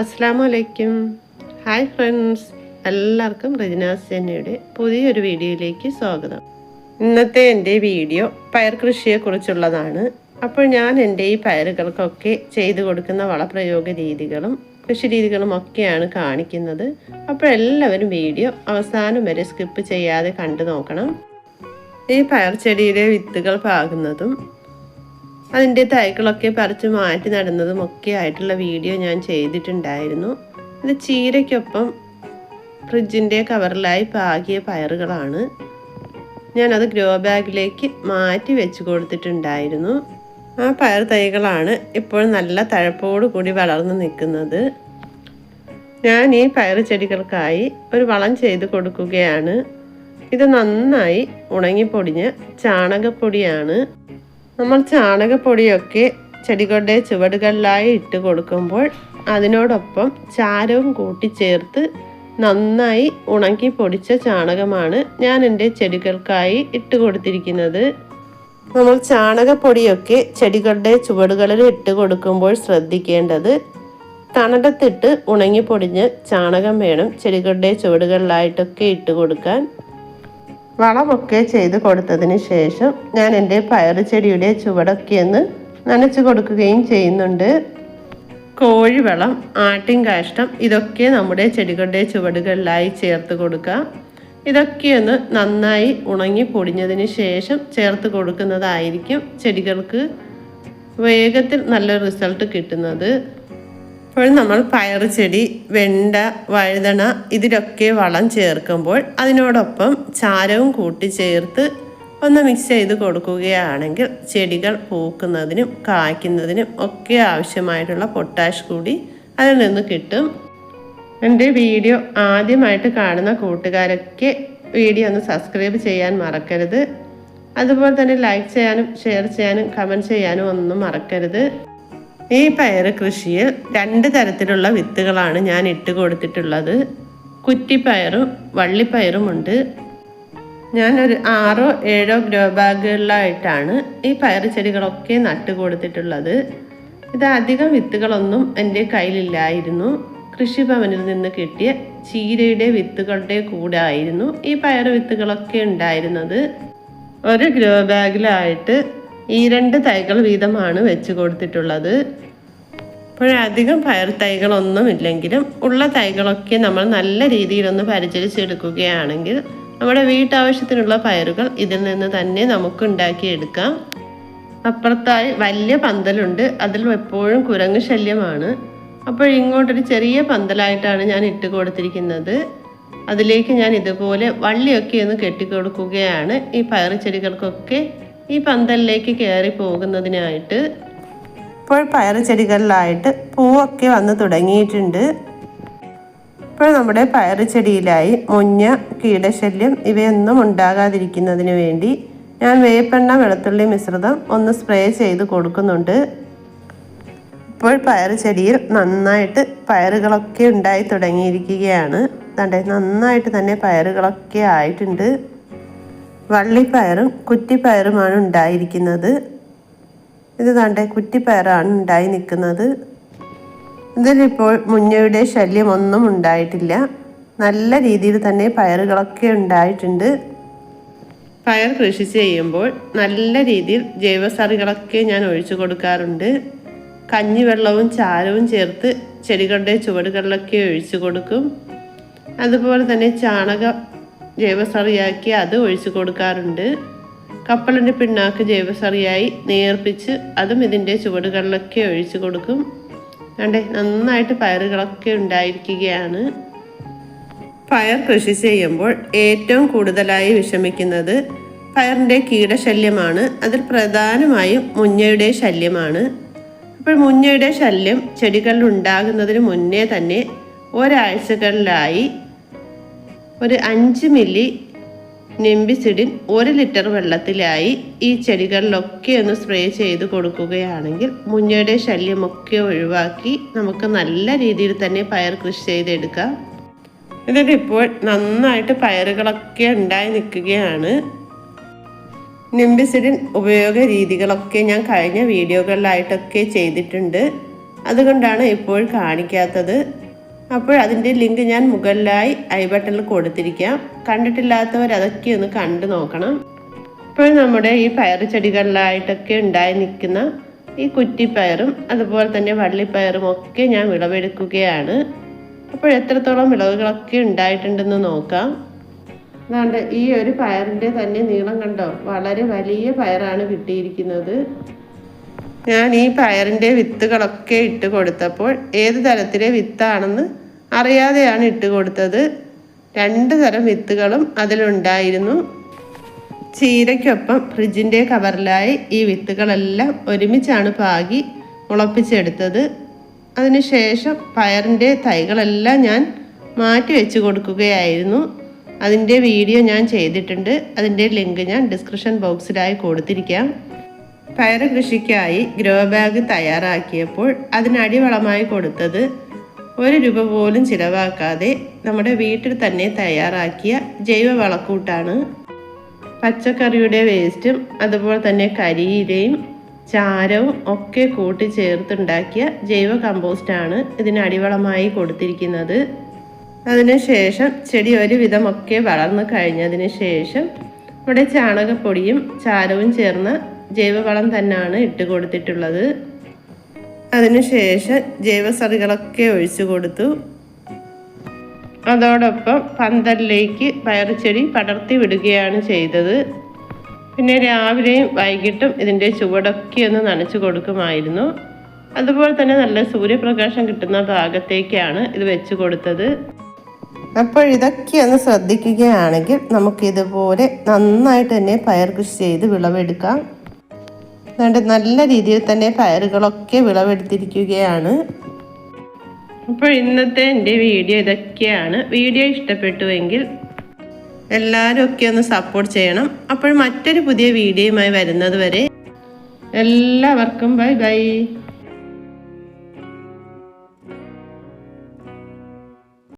അസ്സാം വലൈക്കും hi friends എല്ലാവർക്കും റജിനാസ് ചെന്നൈയുടെ പുതിയൊരു വീഡിയോയിലേക്ക് സ്വാഗതം. ഇന്നത്തെ എന്റെ വീഡിയോ പയർ കൃഷിയെക്കുറിച്ചുള്ളതാണ്. അപ്പോൾ ഞാൻ എന്റെ ഈ പയറുകൾക്കൊക്കെ ചെയ്തു കൊടുക്കുന്ന വളപ്രയോഗ രീതികളും കൃഷി രീതികളും ഒക്കെയാണ് കാണിക്കുന്നത്. അപ്പോൾ എല്ലാവരും വീഡിയോ അവസാനം വരെ സ്കിപ്പ് ചെയ്യാതെ കണ്ടു നോക്കണം. ഈ പയർ ചെടിയിലെ വിത്തുകൾ പാകുന്നതും അതിന്റെ തൈകളൊക്കെ പറിച്ച് മാറ്റി നടുന്നതും ഒക്കെ ആയിട്ടുള്ള വീഡിയോ ഞാൻ ചെയ്തിട്ടുണ്ടായിരുന്നു. ഇത് ചീരയ്ക്കൊപ്പം ഫ്രിഡ്ജിന്റെ കവറിലായി പാകിയ പയറുകളാണ്. ഞാനത് ഗ്രോ ബാഗിലേക്ക് മാറ്റി വെച്ച് കൊടുത്തിട്ടുണ്ടായിരുന്നു. ആ പയർ തൈകളാണ് ഇപ്പോൾ നല്ല തഴപ്പോടു കൂടി വളർന്നു നിൽക്കുന്നത്. ഞാൻ ഈ പയർ ചെടികൾക്കായി ഒരു വളം ചെയ്ത് കൊടുക്കുകയാണ്. ഇത് നന്നായി ഉണങ്ങിപ്പൊടിഞ്ഞ ചാണകപ്പൊടിയാണ്. നമ്മൾ ചാണകപ്പൊടിയൊക്കെ ചെടികളുടെ ചുവടുകളിലായി ഇട്ട് കൊടുക്കുമ്പോൾ അതിനോടൊപ്പം ചാരവും കൂട്ടിച്ചേർത്ത് നന്നായി ഉണങ്ങി പൊടിച്ച ചാണകമാണ് ഞാൻ എന്റെ ചെടികൾക്കായി ഇട്ട് കൊടുത്തിരിക്കുന്നത്. നമ്മൾ ചാണകപ്പൊടിയൊക്കെ ചെടികളുടെ ചുവടുകളിൽ ഇട്ട് കൊടുക്കുമ്പോൾ ശ്രദ്ധിക്കേണ്ടത് തണടത്തിട്ട് ഉണങ്ങി പൊടിഞ്ഞ് ചാണകം വേണം ചെടികളുടെ ചുവടുകളിലായിട്ടൊക്കെ ഇട്ട് കൊടുക്കാൻ. വളമൊക്കെ ചെയ്ത് കൊടുത്തതിന് ശേഷം ഞാൻ എന്റെ പയറ് ചെടിയുടെ ചുവടൊക്കെ ഒന്ന് നനച്ചു കൊടുക്കുകയും ചെയ്യുന്നുണ്ട്. കോഴിവളം ആട്ടിൻ കാഷ്ടം ഇതൊക്കെ നമ്മുടെ ചെടികളുടെ ചുവടുകളിലായി ചേർത്ത് കൊടുക്കാം ഇതൊക്കെ ഒന്ന് നന്നായി ഉണങ്ങി പൊടിഞ്ഞതിന് ശേഷം ചേർത്ത് കൊടുക്കുന്നതായിരിക്കും ചെടികൾക്ക് വേഗത്തിൽ നല്ല റിസൾട്ട് കിട്ടുന്നത്. അപ്പോൾ നമ്മൾ പയർ ചെടി വെണ്ട വഴുതണ ഇതിലൊക്കെ വളം ചേർക്കുമ്പോൾ അതിനോടൊപ്പം ചാരവും കൂട്ടി ചേർത്ത് ഒന്ന് മിക്സ് ചെയ്ത് കൊടുക്കുകയാണെങ്കിൽ ചെടികൾ പൂക്കുന്നതിനും കായ്ക്കുന്നതിനും ഒക്കെ ആവശ്യമായിട്ടുള്ള പൊട്ടാഷ് കൂടി അതിൽ നിന്ന് കിട്ടും. എന്റെ വീഡിയോ ആദ്യമായിട്ട് കാണുന്ന കൂട്ടുകാരൊക്കെ വീഡിയോ ഒന്ന് സബ്സ്ക്രൈബ് ചെയ്യാൻ മറക്കരുത്. അതുപോലെ തന്നെ ലൈക്ക് ചെയ്യാനും ഷെയർ ചെയ്യാനും കമന്റ് ചെയ്യാനും ഒന്നും മറക്കരുത്. ഈ പയർ കൃഷിയിൽ രണ്ട് തരത്തിലുള്ള വിത്തുകളാണ് ഞാൻ ഇട്ട് കൊടുത്തിട്ടുള്ളത്. കുറ്റിപ്പയറും വള്ളിപ്പയറുമുണ്ട് ഞാനൊരു ആറോ ഏഴോ ഗ്രോ ബാഗുകളിലായിട്ടാണ് ഈ പയർ ചെടികളൊക്കെ നട്ട് കൊടുത്തിട്ടുള്ളത്. ഇത് അധികം വിത്തുകളൊന്നും എന്റെ കയ്യിലില്ലായിരുന്നു. കൃഷിഭവനിൽ നിന്ന് കിട്ടിയ ചീരയുടെ വിത്തുകളുടെ കൂടെ ആയിരുന്നു ഈ പയർ വിത്തുകളൊക്കെ ഉണ്ടായിരുന്നത്. ഒരു ഗ്രോ ബാഗിലായിട്ട് ഈ രണ്ട് തൈകൾ വീതമാണ് വെച്ച് കൊടുത്തിട്ടുള്ളത്. അപ്പോഴധികം പയർ തൈകളൊന്നും ഇല്ലെങ്കിലും ഉള്ള തൈകളൊക്കെ നമ്മൾ നല്ല രീതിയിലൊന്ന് പരിചരിച്ചെടുക്കുകയാണെങ്കിൽ നമ്മുടെ വീട്ടാവശ്യത്തിനുള്ള പയറുകൾ ഇതിൽ നിന്ന് തന്നെ നമുക്ക് ഉണ്ടാക്കിയെടുക്കാം അപ്പുറത്തായി വലിയ പന്തലുണ്ട്. അതിൽ എപ്പോഴും കുരങ്ങ് ശല്യമാണ്. അപ്പോൾ ഇങ്ങോട്ടൊരു ചെറിയ പന്തലായിട്ടാണ് ഞാൻ ഇട്ട് കൊടുത്തിരിക്കുന്നത്. അതിലേക്ക് ഞാൻ ഇതുപോലെ വള്ളിയൊക്കെ ഒന്ന് കെട്ടിക്കൊടുക്കുകയാണ്. ഈ പയർ ചെടികൾക്കൊക്കെ ഈ പന്തലിലേക്ക് കയറി പോകുന്നതിനായിട്ട് ഇപ്പോൾ പയർ ചെടികളിലായിട്ട് പൂവൊക്കെ വന്ന് തുടങ്ങിയിട്ടുണ്ട്. ഇപ്പോൾ നമ്മുടെ പയർ ചെടിയിലായി മുഞ്ഞ കീടശല്യം ഇവയൊന്നും ഉണ്ടാകാതിരിക്കുന്നതിന് വേണ്ടി ഞാൻ വേപ്പെണ്ണ വെളുത്തുള്ളി മിശ്രിതം ഒന്ന് സ്പ്രേ ചെയ്ത് കൊടുക്കുന്നുണ്ട്. ഇപ്പോൾ പയർ ചെടിയിൽ നന്നായിട്ട് പയറുകളൊക്കെ ഉണ്ടായി തുടങ്ങിയിരിക്കുകയാണ്. നന്നായിട്ട് തന്നെ പയറുകളൊക്കെ ആയിട്ടുണ്ട്. വള്ളിപ്പയറും കുറ്റിപ്പയറുമാണ് ഉണ്ടായിരിക്കുന്നത്. ഇത് കണ്ടേ കുറ്റിപ്പയറാണ് ഉണ്ടായി നിൽക്കുന്നത്. ഇതിലിപ്പോൾ മുഞ്ഞയുടെ ശല്യം ഒന്നും ഉണ്ടായിട്ടില്ല. നല്ല രീതിയിൽ തന്നെ പയറുകളൊക്കെ ഉണ്ടായിട്ടുണ്ട്. പയർ കൃഷി ചെയ്യുമ്പോൾ നല്ല രീതിയിൽ ജൈവസറികളൊക്കെ ഞാൻ ഒഴിച്ചു കൊടുക്കാറുണ്ട്. കഞ്ഞിവെള്ളവും ചാരവും ചേർത്ത് ചെടികളുടെ ചുവടുകളിലൊക്കെ ഒഴിച്ചു കൊടുക്കും. അതുപോലെ തന്നെ ചാണകം ജൈവസറിയാക്കി അത് ഒഴിച്ചു കൊടുക്കാറുണ്ട്. കപ്പലിന്റെ പിണ്ണാക്ക് ജൈവസറിയായി നേർപ്പിച്ച് അതും ഇതിന്റെ ചുവടുകളിലൊക്കെ ഒഴിച്ചു കൊടുക്കും. കണ്ടേ നന്നായിട്ട് പയറുകളൊക്കെ ഉണ്ടായിരിക്കുകയാണ്. പയർ കൃഷി ചെയ്യുമ്പോൾ ഏറ്റവും കൂടുതലായി വിഷമിക്കുന്നത് പയറിന്റെ കീടശല്യമാണ്. അതിൽ പ്രധാനമായും മുഞ്ഞയുടെ ശല്യമാണ്. അപ്പോൾ മുഞ്ഞയുടെ ശല്യം ചെടികളിൽ ഉണ്ടാകുന്നതിന് മുന്നേ തന്നെ ഒരാഴ്ചകളിലായി ഒരു അഞ്ച് മില്ലി നെമ്പിസിഡിൻ ഒരു ലിറ്റർ വെള്ളത്തിലായി ഈ ചെടികളിലൊക്കെ ഒന്ന് സ്പ്രേ ചെയ്ത് കൊടുക്കുകയാണെങ്കിൽ മുഞ്ഞയുടെ ശല്യമൊക്കെ ഒഴിവാക്കി നമുക്ക് നല്ല രീതിയിൽ തന്നെ പയർ കൃഷി ചെയ്തെടുക്കാം. ഇപ്പോൾ നന്നായിട്ട് പയറുകളൊക്കെ ഉണ്ടായി നിൽക്കുകയാണ്. നിംബിസിഡിൻ ഉപയോഗ രീതികളൊക്കെ ഞാൻ കഴിഞ്ഞ വീഡിയോകളിലായിട്ടൊക്കെ ചെയ്തിട്ടുണ്ട്. അതുകൊണ്ടാണ് ഇപ്പോൾ കാണിക്കാത്തത്. അപ്പോൾ അതിന്റെ ലിങ്ക് ഞാൻ മുകളിലായി ഐ ബട്ടണിൽ കൊടുത്തിരിക്കാം. കണ്ടിട്ടില്ലാത്തവർ അതൊക്കെ ഒന്ന് കണ്ടു നോക്കണം. ഇപ്പോൾ നമ്മുടെ ഈ പയർ ചെടികളിലായിട്ടൊക്കെ ഉണ്ടായി നിൽക്കുന്ന ഈ കുറ്റിപ്പയറും അതുപോലെ തന്നെ വള്ളിപ്പയറും ഒക്കെ ഞാൻ വിളവെടുക്കുകയാണ്. അപ്പോൾ എത്രത്തോളം വിളവുകളൊക്കെ ഉണ്ടായിട്ടുണ്ടെന്ന് നോക്കാം. അതുകൊണ്ട് ഈ ഒരു പയറിന്റെ തന്നെ നീളം കണ്ടോ? വളരെ വലിയ പയറാണ് കിട്ടിയിരിക്കുന്നത്. ഞാൻ ഈ പയറിന്റെ വിത്തുകളൊക്കെ ഇട്ട് കൊടുത്തപ്പോൾ ഏത് തരത്തിലെ വിത്താണെന്ന് അറിയാതെയാണ് ഇട്ട് കൊടുത്തത്. രണ്ട് തരം വിത്തുകളും അതിലുണ്ടായിരുന്നു. ചീരയ്ക്കൊപ്പം ഫ്രിഡ്ജിന്റെ കവറിലായി ഈ വിത്തുകളെല്ലാം ഒരുമിച്ചാണ് പാകി മുളപ്പിച്ചെടുത്തത്. അതിനുശേഷം പയറിന്റെ തൈകളെല്ലാം ഞാൻ മാറ്റി വെച്ച് കൊടുക്കുകയായിരുന്നു. അതിന്റെ വീഡിയോ ഞാൻ ചെയ്തിട്ടുണ്ട്. അതിന്റെ ലിങ്ക് ഞാൻ ഡിസ്ക്രിപ്ഷൻ ബോക്സിലായി കൊടുത്തിരിക്കാം. പയർ കൃഷിക്കായി ഗ്രോ ബാഗ് തയ്യാറാക്കിയപ്പോൾ അതിന് അടിവളമായി കൊടുത്തത് ഒരു രൂപ പോലും ചിലവാക്കാതെ നമ്മുടെ വീട്ടിൽ തന്നെ തയ്യാറാക്കിയ ജൈവ വളക്കൂട്ടാണ്. പച്ചക്കറിയുടെ വേസ്റ്റും അതുപോലെ തന്നെ കരിയിലയും ചാരവും ഒക്കെ കൂട്ടി ചേർത്തുണ്ടാക്കിയ ജൈവ കമ്പോസ്റ്റാണ് ഇതിന് അടിവളമായി കൊടുത്തിരിക്കുന്നത്. അതിനുശേഷം ചെടി ഒരുവിധമൊക്കെ വളർന്നു കഴിഞ്ഞതിന് ശേഷം ഇവിടെ ചാണകപ്പൊടിയും ചാരവും ചേർന്ന ജൈവവളം തന്നെയാണ് ഇട്ട് കൊടുത്തിട്ടുള്ളത്. അതിനുശേഷം ജൈവസറികളൊക്കെ ഒഴിച്ചു കൊടുത്തു. അതോടൊപ്പം പന്തലിലേക്ക് പയർച്ചെടി പടർത്തി വിടുകയാണ് ചെയ്തത്. പിന്നെ രാവിലെയും വൈകിട്ടും ഇതിന്റെ ചുവടൊക്കെ ഒന്ന് നനച്ചു കൊടുക്കുമായിരുന്നു. അതുപോലെ തന്നെ നല്ല സൂര്യപ്രകാശം കിട്ടുന്ന ഭാഗത്തേക്കാണ് ഇത് വെച്ചു കൊടുത്തത്. അപ്പോൾ ഇതൊക്കെ ഒന്ന് ശ്രദ്ധിക്കുകയാണെങ്കിൽ നമുക്കിതുപോലെ നന്നായിട്ട് തന്നെ പയർ കൃഷി ചെയ്ത് വിളവെടുക്കാം. അതുകൊണ്ട് നല്ല രീതിയിൽ തന്നെ പയറുകളൊക്കെ വിളവെടുത്തിരിക്കുകയാണ്. അപ്പോൾ ഇന്നത്തെ എന്റെ വീഡിയോ ഇതൊക്കെയാണ്. വീഡിയോ ഇഷ്ടപ്പെട്ടുവെങ്കിൽ എല്ലാവരും ഒക്കെ ഒന്ന് സപ്പോർട്ട് ചെയ്യണം. അപ്പോൾ മറ്റൊരു പുതിയ വീഡിയോയുമായി വരുന്നത് വരെ എല്ലാവർക്കും ബൈ ബൈ.